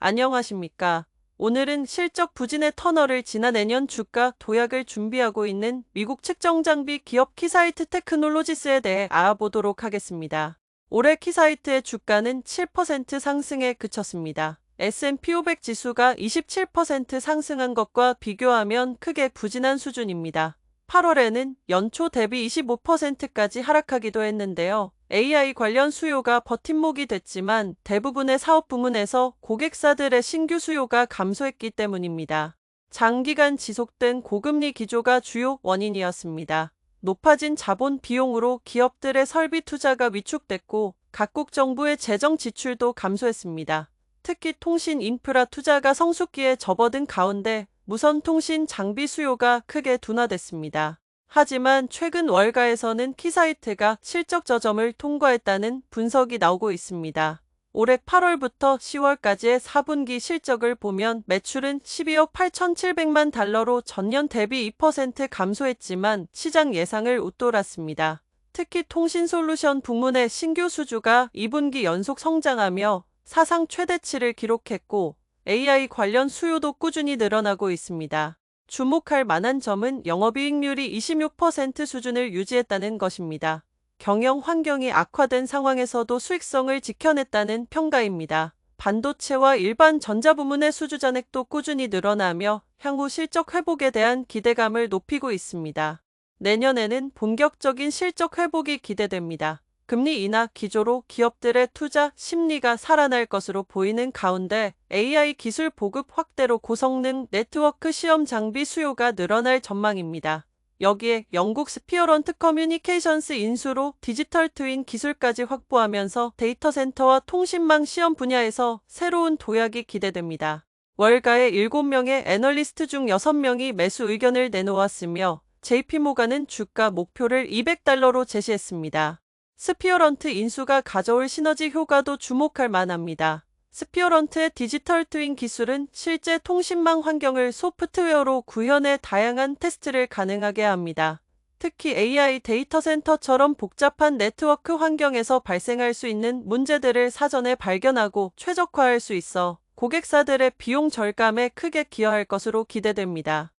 안녕하십니까. 오늘은 실적 부진의 터널을 지나 내년 주가 도약을 준비하고 있는 미국 측정장비 기업 키사이트 테크놀로지스에 대해 알아보도록 하겠습니다. 올해 키사이트의 주가는 7% 상승에 그쳤습니다. S&P 500 지수가 27% 상승한 것과 비교하면 크게 부진한 수준입니다. 8월에는 연초 대비 25%까지 하락하기도 했는데요. AI 관련 수요가 버팀목이 됐지만 대부분의 사업 부문에서 고객사들의 신규 수요가 감소했기 때문입니다. 장기간 지속된 고금리 기조가 주요 원인이었습니다. 높아진 자본 비용으로 기업들의 설비 투자가 위축됐고 각국 정부의 재정 지출도 감소했습니다. 특히 통신 인프라 투자가 성숙기에 접어든 가운데 무선 통신 장비 수요가 크게 둔화됐습니다. 하지만 최근 월가에서는 키사이트가 실적 저점을 통과했다는 분석이 나오고 있습니다. 올해 8월부터 10월까지의 4분기 실적을 보면 매출은 12억 8,700만 달러로 전년 대비 2% 감소했지만 시장 예상을 웃돌았습니다. 특히 통신 솔루션 부문의 신규 수주가 2분기 연속 성장하며 사상 최대치를 기록했고 AI 관련 수요도 꾸준히 늘어나고 있습니다. 주목할 만한 점은 영업이익률이 26% 수준을 유지했다는 것입니다. 경영 환경이 악화된 상황에서도 수익성을 지켜냈다는 평가입니다. 반도체와 일반 전자 부문의 수주 잔액도 꾸준히 늘어나며 향후 실적 회복에 대한 기대감을 높이고 있습니다. 내년에는 본격적인 실적 회복이 기대됩니다. 금리 인하 기조로 기업들의 투자 심리가 살아날 것으로 보이는 가운데 AI 기술 보급 확대로 고성능 네트워크 시험 장비 수요가 늘어날 전망입니다. 여기에 영국 스피어런트 커뮤니케이션스 인수로 디지털 트윈 기술까지 확보하면서 데이터 센터와 통신망 시험 분야에서 새로운 도약이 기대됩니다. 월가의 7명의 애널리스트 중 6명이 매수 의견을 내놓았으며 JP모가는 주가 목표를 200달러로 제시했습니다. 스피어런트 인수가 가져올 시너지 효과도 주목할 만합니다. 스피어런트의 디지털 트윈 기술은 실제 통신망 환경을 소프트웨어로 구현해 다양한 테스트를 가능하게 합니다. 특히 AI 데이터 센터처럼 복잡한 네트워크 환경에서 발생할 수 있는 문제들을 사전에 발견하고 최적화할 수 있어 고객사들의 비용 절감에 크게 기여할 것으로 기대됩니다.